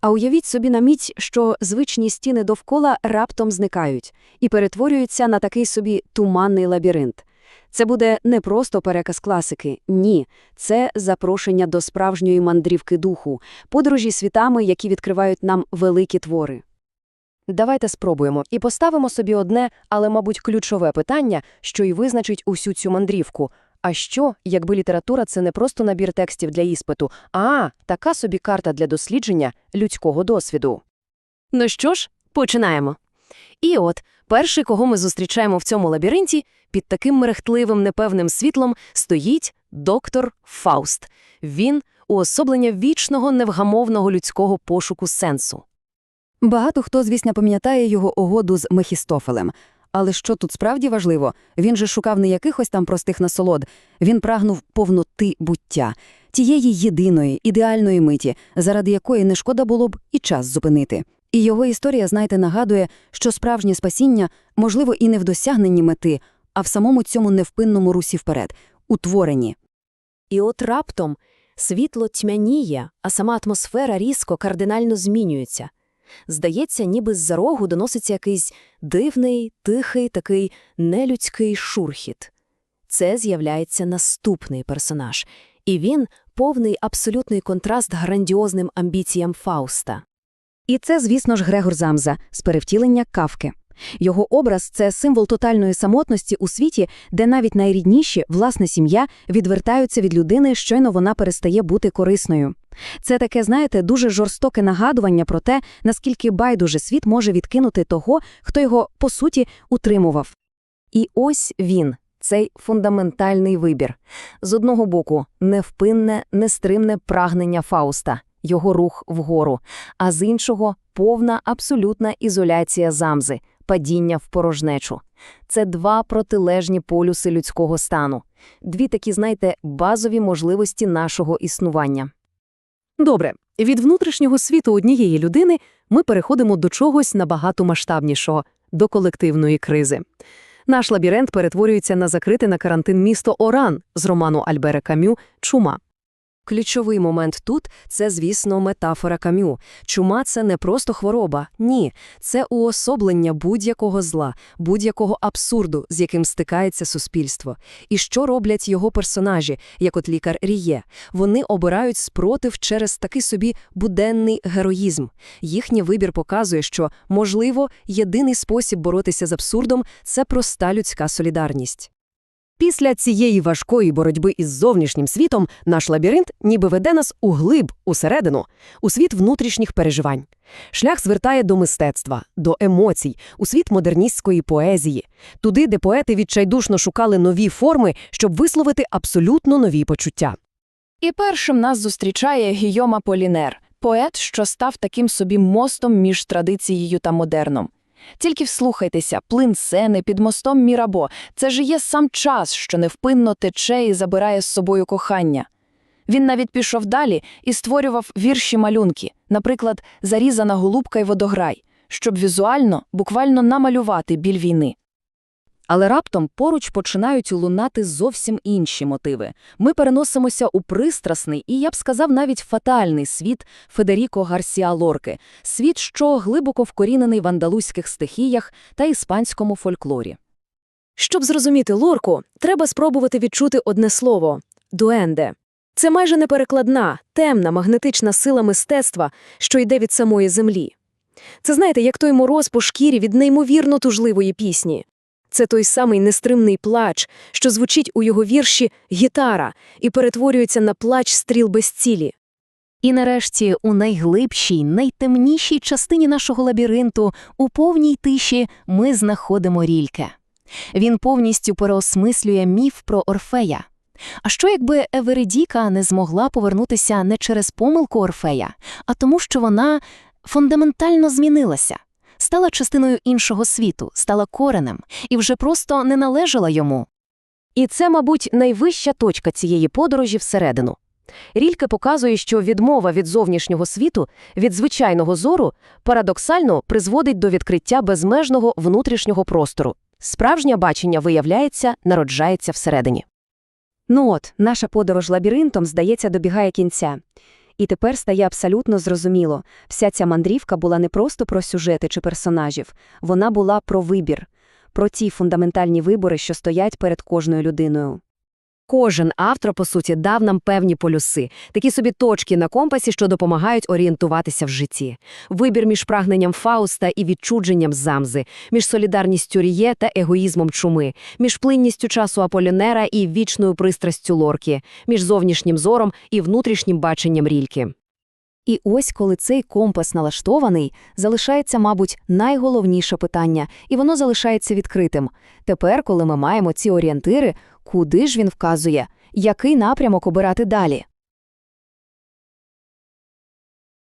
А уявіть собі на мить, що звичні стіни довкола раптом зникають і перетворюються на такий собі туманний лабіринт. Це буде не просто переказ класики, ні, це запрошення до справжньої мандрівки духу, подорожі світами, які відкривають нам великі твори. Давайте спробуємо і поставимо собі одне, але, мабуть, ключове питання, що й визначить усю цю мандрівку. А що, якби література це не просто набір текстів для іспиту, а така собі карта для дослідження людського досвіду? Ну що ж, починаємо. І от, перший, кого ми зустрічаємо в цьому лабіринті, під таким мерехтливим непевним світлом стоїть доктор Фауст. Він – уособлення вічного невгамовного людського пошуку сенсу. Багато хто, звісно, пам'ятає його угоду з Мефістофелем. Але що тут справді важливо? Він же шукав не якихось там простих насолод, він прагнув повноти буття, тієї єдиної, ідеальної миті, заради якої не шкода було б і час зупинити. І його історія, знаєте, нагадує, що справжнє спасіння можливо і не в досягненні мети, а в самому цьому невпинному русі вперед, у творенні. І от раптом світло тьмяніє, а сама атмосфера різко кардинально змінюється. Здається, ніби з-за рогу доноситься якийсь дивний, тихий, такий нелюдський шурхіт. Це з'являється наступний персонаж, і він повний абсолютний контраст грандіозним амбіціям Фауста. І це, звісно ж, Грегор Замза з перевтілення Кавки. Його образ це символ тотальної самотності у світі, де навіть найрідніші, власна сім'я, відвертаються від людини, щойно вона перестає бути корисною. Це таке, знаєте, дуже жорстоке нагадування про те, наскільки байдуже світ може відкинути того, хто його, по суті, утримував. І ось він, цей фундаментальний вибір. З одного боку, невпинне, нестримне прагнення Фауста, його рух вгору, а з іншого – повна абсолютна ізоляція замзи, падіння в порожнечу. Це два протилежні полюси людського стану. Дві такі, знаєте, базові можливості нашого існування. Добре, від внутрішнього світу однієї людини ми переходимо до чогось набагато масштабнішого – до колективної кризи. Наш лабіринт перетворюється на закрите на карантин місто Оран з роману Альбера Камю «Чума». Ключовий момент тут – це, звісно, метафора Камю. Чума – це не просто хвороба. Ні, це уособлення будь-якого зла, будь-якого абсурду, з яким стикається суспільство. І що роблять його персонажі, як от лікар Ріє? Вони обирають спротив через такий собі буденний героїзм. Їхній вибір показує, що, можливо, єдиний спосіб боротися з абсурдом – це проста людська солідарність. Після цієї важкої боротьби із зовнішнім світом наш лабіринт ніби веде нас у глиб, усередину, у світ внутрішніх переживань. Шлях звертає до мистецтва, до емоцій, у світ модерністської поезії, туди, де поети відчайдушно шукали нові форми, щоб висловити абсолютно нові почуття. І першим нас зустрічає Гійома Полінер, поет, що став таким собі мостом між традицією та модерном. Тільки вслухайтеся, плин сени під мостом Мірабо – це ж є сам час, що невпинно тече і забирає з собою кохання. Він навіть пішов далі і створював вірші-малюнки, наприклад, «Зарізана голубка й водограй», щоб візуально, буквально намалювати біль війни. Але раптом поруч починають лунати зовсім інші мотиви. Ми переносимося у пристрасний і, я б сказав, навіть фатальний світ Федеріко Гарсіа Лорки, світ, що глибоко вкорінений в андалузьких стихіях та іспанському фольклорі. Щоб зрозуміти лорку, треба спробувати відчути одне слово – дуенде. Це майже неперекладна, темна, магнетична сила мистецтва, що йде від самої землі. Це, знаєте, як той мороз по шкірі від неймовірно тужливої пісні. Це той самий нестримний плач, що звучить у його вірші «Гітара» і перетворюється на плач стріл без цілі. І нарешті, у найглибшій, найтемнішій частині нашого лабіринту, у повній тиші, ми знаходимо рільке. Він повністю переосмислює міф про Орфея. А що якби Еверидіка не змогла повернутися не через помилку Орфея, а тому, що вона фундаментально змінилася, стала частиною іншого світу, стала коренем і вже просто не належала йому? І це, мабуть, найвища точка цієї подорожі всередину. Рільке показує, що відмова від зовнішнього світу, від звичайного зору, парадоксально призводить до відкриття безмежного внутрішнього простору. Справжнє бачення, виявляється, народжається всередині. Ну от, наша подорож лабіринтом, здається, добігає кінця. І тепер стає абсолютно зрозуміло. Вся ця мандрівка була не просто про сюжети чи персонажів. Вона була про вибір. Про ті фундаментальні вибори, що стоять перед кожною людиною. Кожен автор, по суті, дав нам певні полюси, такі собі точки на компасі, що допомагають орієнтуватися в житті. Вибір між прагненням Фауста і відчудженням Замзи, між солідарністю Ріє та егоїзмом чуми, між плинністю часу Аполінера і вічною пристрастю Лорки, між зовнішнім зором і внутрішнім баченням Рільки. І ось, коли цей компас налаштований, залишається, мабуть, найголовніше питання, і воно залишається відкритим. Тепер, коли ми маємо ці орієнтири, куди ж він вказує, який напрямок обирати далі?